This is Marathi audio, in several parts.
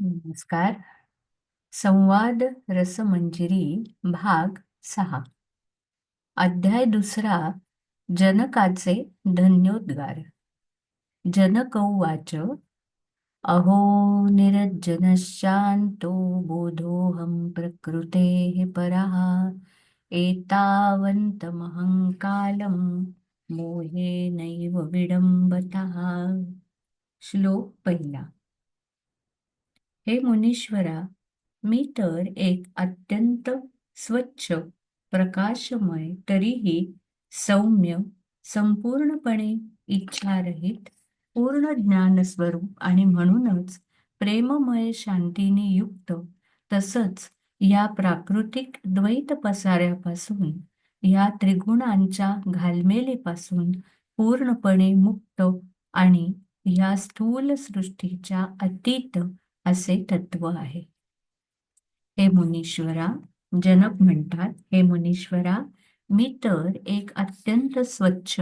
नमस्कार. संवाद रसमंजिरी भाग सहा. अध्याय दुसरा जनकाचे धन्योद्गार. जनक उवाच अहो निरज्जनशान्तो बोधोऽहं प्रकृतेः परः एतावन्तमहं कालं मोहेनैव विडम्बतः। श्लोक पहिला। हे मुनीश्वरा मी तर एक अत्यंत स्वच्छ प्रकाशमय तरीही सौम्य संपूर्णपणे इच्छारहित पूर्ण ज्ञान स्वरूप आणि म्हणूनच प्रेममय शांतीने युक्त तसंच या प्राकृतिक द्वैत पसाऱ्यापासून या त्रिगुणांच्या घालमेलीपासून पूर्णपणे मुक्त आणि या स्थूल सृष्टीच्या अतीत असे तत्व आहे. हे मुनीश्वरा जनक म्हणतात हे मुनीश्वरा मी तर एक अत्यंत स्वच्छ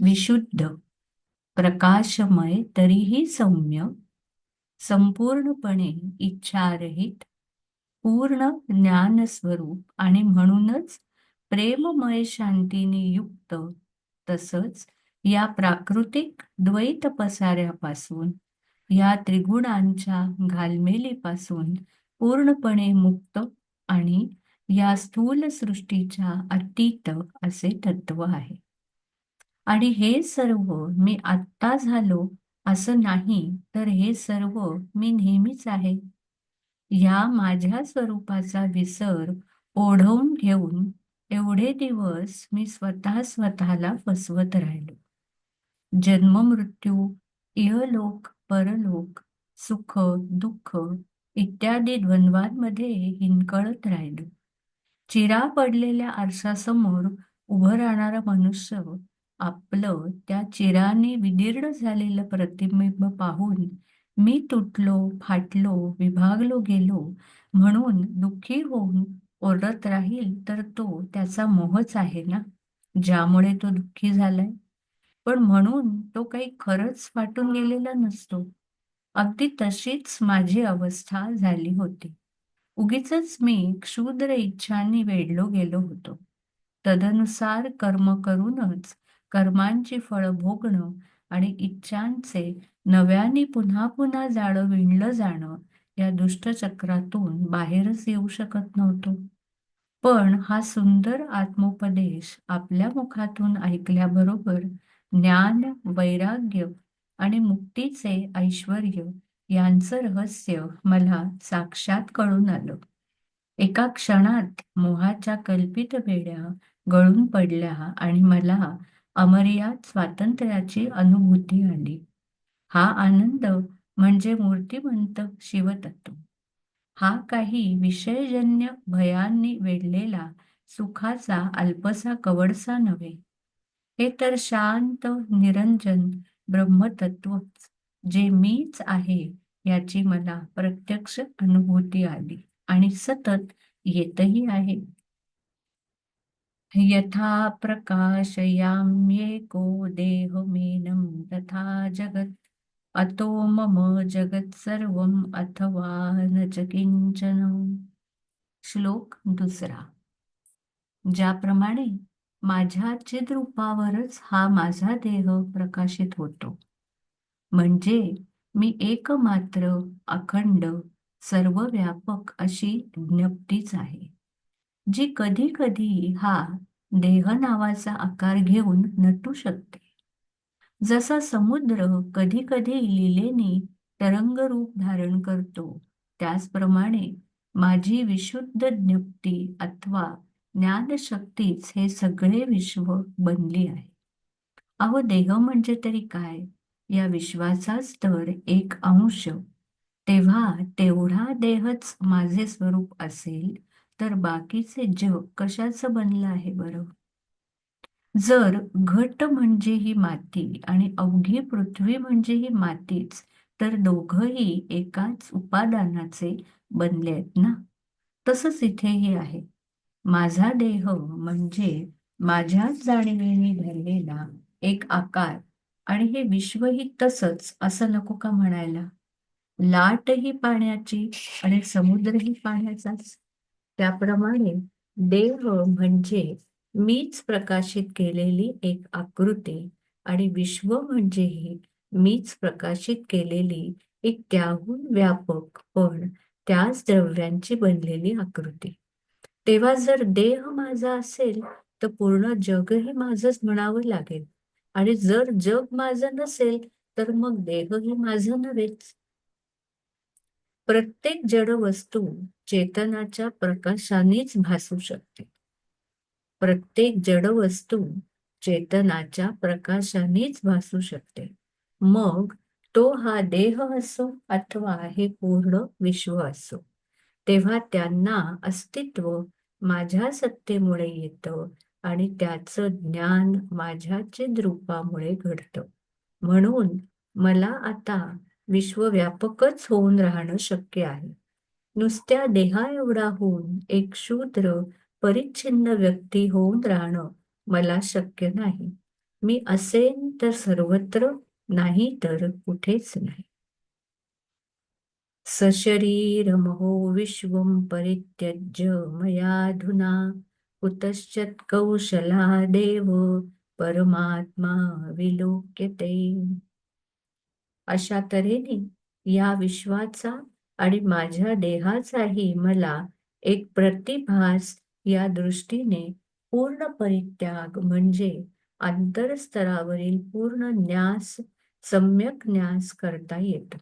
विशुद्ध प्रकाशमय तरीही सौम्य संपूर्णपणे इच्छारहित पूर्ण ज्ञान स्वरूप आणि म्हणूनच प्रेममय शांतीने युक्त तसंच या प्राकृतिक द्वैत पसाऱ्यापासून या त्रिगुणांच्या घालमेलीपासून पूर्णपणे मुक्त आणि या स्थूल सृष्टीच्या अतीत असे तत्व आहे. आणि हे सर्व मी आत्ता झालो असं नाही तर हे सर्व मी नेहमीच आहे. या माझ्या स्वरूपाचा विसर ओढवून घेऊन एवढे दिवस मी स्वतः स्वतःला फसवत राहिलो. जन्म मृत्यू इहलोक परलोक सुख दुःख इत्यादी द्वंद्वांमध्ये हिंकळत राहिलं. चिरा पडलेल्या आरसासमोर उभं राहणारा मनुष्य आपलं त्या चिराने विदीर्ण झालेलं प्रतिबिंब पाहून मी तुटलो फाटलो विभागलो गेलो म्हणून दुःखी होऊन ओरडत राहील तर तो त्याचा मोहच आहे ना? ज्यामुळे तो दुःखी झालाय? पण म्हणून तो काही खरंच फाटून गेलेला नसतो. अगदी तशीच माझी अवस्था झाली होती. उगीच मी क्षुद्र इच्छांनी वेढलो गेलो होतो. तदनुसार कर्म करूनच कर्मांची फळं भोगणं आणि इच्छांचे नव्याने पुन्हा पुन्हा जाळं विणलं जाणं या दुष्टचक्रातून बाहेरच येऊ शकत नव्हतो. पण हा सुंदर आत्मोपदेश आपल्या मुखातून ऐकल्याबरोबर ज्ञान वैराग्य आणि मुक्तीचे ऐश्वर यांचं रहस्य मला साक्षात कळून आलं. एका क्षणात मोहाच्या कल्पित बेड्या गळून पडल्या आणि मला अमर्याद स्वातंत्र्याची अनुभूती आली. हा आनंद म्हणजे मूर्तिमंत शिवतत्व. हा काही विषयजन्य भयांनी वेढलेला सुखाचा अल्पसा कवडसा नव्हे. हे तर शांत निरंजन ब्रह्मतत्व जे मीच आहे याची मला प्रत्यक्ष अनुभूती आली आणि सतत येतही आहे. यथा प्रकाशयाम्येको देहमेनं तथा जगत अतो मम जगत सर्वम अथवा न च किंचन श्लोक दुसरा. ज्याप्रमाणे माझ्या चिद्रूपावरच हा माझा देह प्रकाशित होतो. म्हणजे मी एकमात्र अखंड सर्वव्यापक अशी ज्ञप्तीच आहे. जी कधी कधी हा देह नावाचा आकार घेऊन नटू शकते. जसा समुद्र कधी कधी लिलेने तरंग रूप धारण करतो त्याचप्रमाणे माझी विशुद्ध ज्ञप्ती अथवा ज्ञानशक्तीच हे सगळे विश्व बनली आहे. अहो देह म्हणजे तरी काय? या विश्वाचाच तर एक अंश. तेव्हा तेवढा देहच माझे स्वरूप असेल तर बाकीचे जग कशाचं बनलं आहे बरं? जर घट म्हणजे ही माती आणि अवघी पृथ्वी म्हणजे ही मातीच तर दोघही एकाच उपादानाचे बनले आहेत ना? तसंच इथेही आहे. माझा देह म्हणजे माझ्याच जाणीवेने धरलेला एक आकार आणि हे विश्वही तसंच असं नको का म्हणायला? लाटही पाण्याची आणि समुद्रही पाण्याचाच. त्याप्रमाणे देह म्हणजे मीच प्रकाशित केलेली एक आकृती आणि विश्व म्हणजेही मीच प्रकाशित केलेली एक त्याहून व्यापक पण त्याच द्रव्यांची बनलेली आकृती. तेव्हा जर देह माझा असेल तर पूर्ण जगही माझंच म्हणावं लागेल. आणि जर जग माझं नसेल तर मग देहही माझं नव्हेच प्रत्येक जड वस्तू चेतनाच्या प्रकाशानेच भासू शकते. प्रत्येक जड वस्तू चेतनाच्या प्रकाशानेच भासू शकते. मग तो हा देह असो अथवा हे पूर्ण विश्व असो. तेव्हा त्यांना अस्तित्व माझ्या सत्तेमुळे येतं आणि त्याचं ज्ञान माझ्या चिद्रूपामुळे घडतं. म्हणून मला आता विश्वव्यापकच होऊन राहणं शक्य आहे. नुसत्या देहा एवढा होऊन एक शूद्र परिच्छिन्न व्यक्ती होऊन राहणं मला शक्य नाही. मी असेन तर सर्वत्र नाही तर कुठेच नाही. सशरीरमहो विश्वं परित्यज्य मयाधुना। कुतश्चित् कौशला देव परमात्मा विलोक्यते। अशा तऱ्हेने या विश्वाचा आणि माझ्या देहाचाही मला एक प्रतिभास या दृष्टीने पूर्ण परित्याग म्हणजे आंतरस्तरावरील पूर्ण न्यास सम्यक न्यास करता येतो.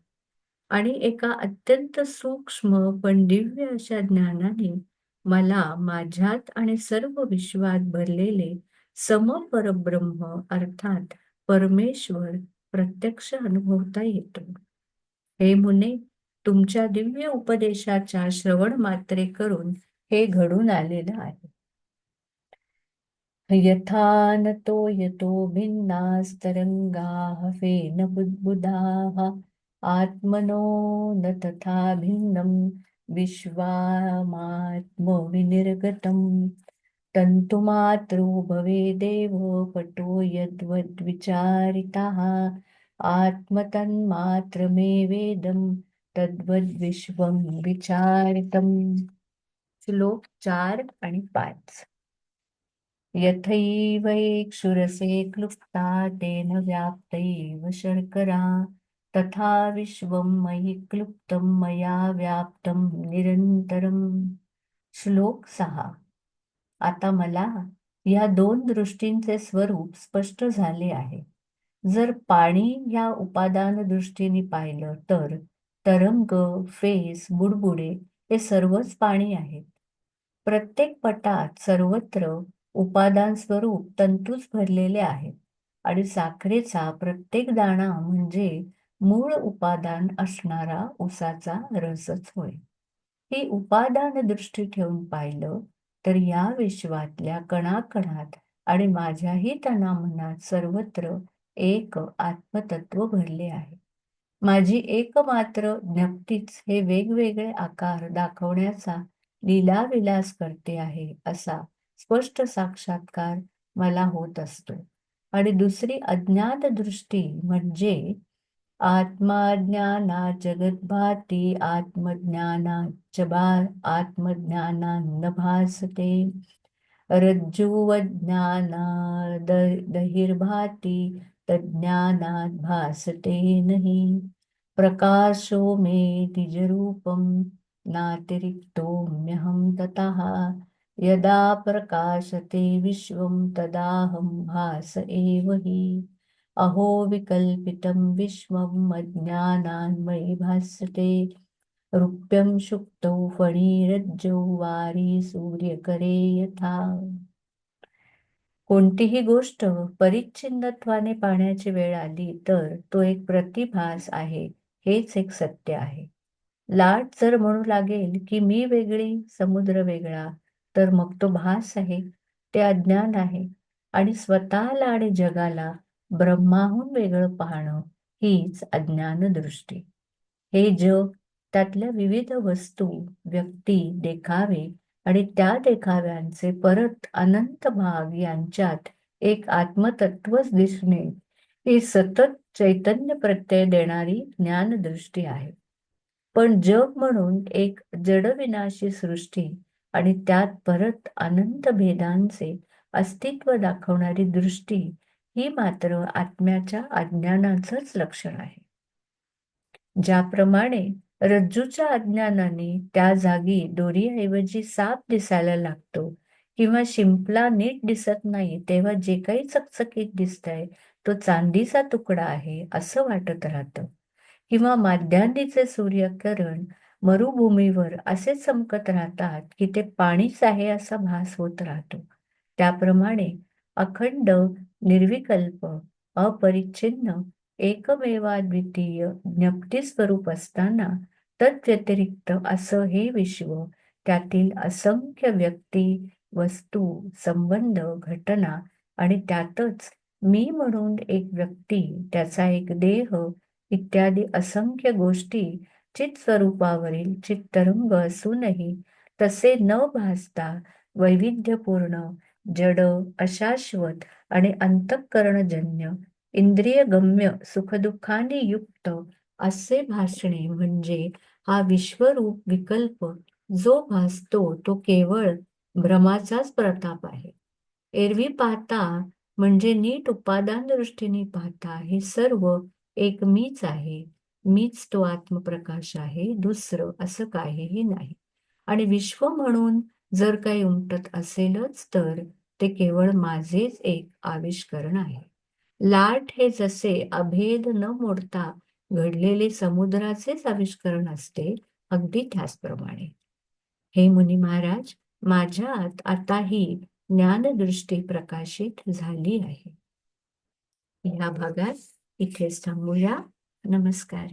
आणि एका अत्यंत सूक्ष्म पण दिव्य अशा ज्ञानाने मला माझ्यात आणि सर्व विश्वात भरलेले समपरब्रह्म अर्थात परमेश्वर प्रत्यक्ष अनुभवता येतो. हे मुने तुमच्या दिव्य उपदेशाच्या श्रवण मात्रे करून हे घडून आलेलं आहे. यथान तो यतो भिन्नास्तरङ्गाः फेन बुद्बुदाः आत्मनो न तथा भिन्नं विश्वामात्मविनिर्गतम्। तन्तुमात्रो भवेदेव पटो यद्वद्विचारिताः। आत्मतन्मात्रमेवेदं तद्वद्विश्वं विचारितम्। श्लोक चार आणि पाच। यथैवैक्षुरसे क्लुप्ता तेन व्याप्तैव शर्करा। तथा विश्वं मयि क्लुप्तं मया व्याप्तं निरंतरम श्लोक सहा। आता मला या दोन दृष्टींचे स्वरूप स्पष्ट झाले आहे. जर पाणी या उपादान दृष्टीने पाहिलं तर तरंग फेस बुडबुडे हे सर्वच पाणी आहेत. प्रत्येक पटात सर्वत्र उपादान स्वरूप तंतूच भरलेले आहेत आणि साखरेचा प्रत्येक दाणा म्हणजे मूळ उपादान असणारा उसाचा रसच होय. ही उपादान दृष्टी ठेवून पाहिलं तर या विश्वातल्या कणाकणात आणि माझ्याही तना मनात सर्वत्र एक आत्मतत्व भरले आहे. माझी एकमात्र ज्ञप्तीच हे वेगवेगळे आकार दाखवण्याचा लीलाविलास करते आहे असा स्पष्ट साक्षात्कार मला होत असतो. आणि दुसरी अज्ञात दृष्टी म्हणजे आत्माज्ञाना जगत भाती आत्मज्ञानाच बा आत्मज्ञाना भासते रज्जुवज्ञाना दहिर्भाती तज्ज्ञानात भासते नाही। प्रकाशो मे तिजरूपम नातिरिक्तोम्यहं ततः। यदा प्रकाशते विश्वं तदाहं भास एव हि। अहो विकल्पितं विश्वम् अज्ञानान्मयि भासते। रुप्यं शुक्तौ फणीरज्जौ वारी सूर्यकरे यथा। कोणतीही गोष्ट परिच्छिन्नत्वाने पाहण्याची वेळ आली तर तो एक प्रतिभास आहे हेच एक सत्य आहे। लाट जर म्हणू लागेल की मी वेगळी समुद्र वेगळा तर मग तो भास आहे ते अज्ञान आहे। आणि स्वतःला आणि जगाला ब्रह्माहून वेगळं पाहणं हीच अज्ञान दृष्टी हे जग त्यातल्या विविध वस्तू व्यक्ती देखावे आणि त्या देखाव्यांचे परत अनंत भाग यांच्यात एक आत्मतत्वच दिसणे ही सतत चैतन्य प्रत्यय देणारी ज्ञानदृष्टी आहे. पण जग म्हणून एक जडविनाशी सृष्टी आणि त्यात परत अनंत भेदांचे अस्तित्व दाखवणारी दृष्टी ही मात्र आत्म्याच्या अज्ञानाचंच लक्षण आहे. ज्याप्रमाणे रज्जूच्या अज्ञानाने त्या जागी दोरीऐवजी साप दिसायला लागतो किंवा शिंपला नीट दिसत नाही तेव्हा जे काही चकचकीत दिसतंय तो चांदीचा तुकडा आहे असं वाटत राहतं. किंवा माध्यान्नीचे सूर्यकिरण मरुभूमीवर असे चमकत राहतात की ते पाणीच आहे असा भास होत राहतो. त्याप्रमाणे अखंड निर्विकल्प अपरिच्छिन्न एकमेवाद्वितीय ज्ञप्ती स्वरूप असताना तद्व्यतिरिक्त असं हे विश्व त्यातील असंख्य व्यक्ती वस्तू संबंध घटना आणि त्यातच मी म्हणून एक व्यक्ती त्याचा एक देह इत्यादी असंख्य गोष्टी चित स्वरूपावरील चित्तरंग असूनही तसे न भासता वैविध्यपूर्ण जड अशाश्वत आणि अंतःकरणजन्य इंद्रियगम्य सुखदुःखाने युक्त असे भासणे म्हणजे हा विश्वरूप विकल्प जो भासतो तो केवळ भ्रमाचाच प्रताप आहे. एरवी पाहता म्हणजे नीट उपादान दृष्टीने पाहता हे सर्व एक मीच आहे. मीच तो आत्मप्रकाश आहे दुसरं असं काहीही नाही. आणि विश्व म्हणून जर काही उमटत असेलच तर ते केवळ माझेच एक आविष्करण आहे. लाट हे जसे अभेद न मोडता घडलेले समुद्राचेच आविष्करण असते अगदी त्याचप्रमाणे. हे मुनी महाराज माझ्यात आता ही ज्ञानदृष्टी प्रकाशित झाली आहे. या भागात इथेच थांबूया. नमस्कार.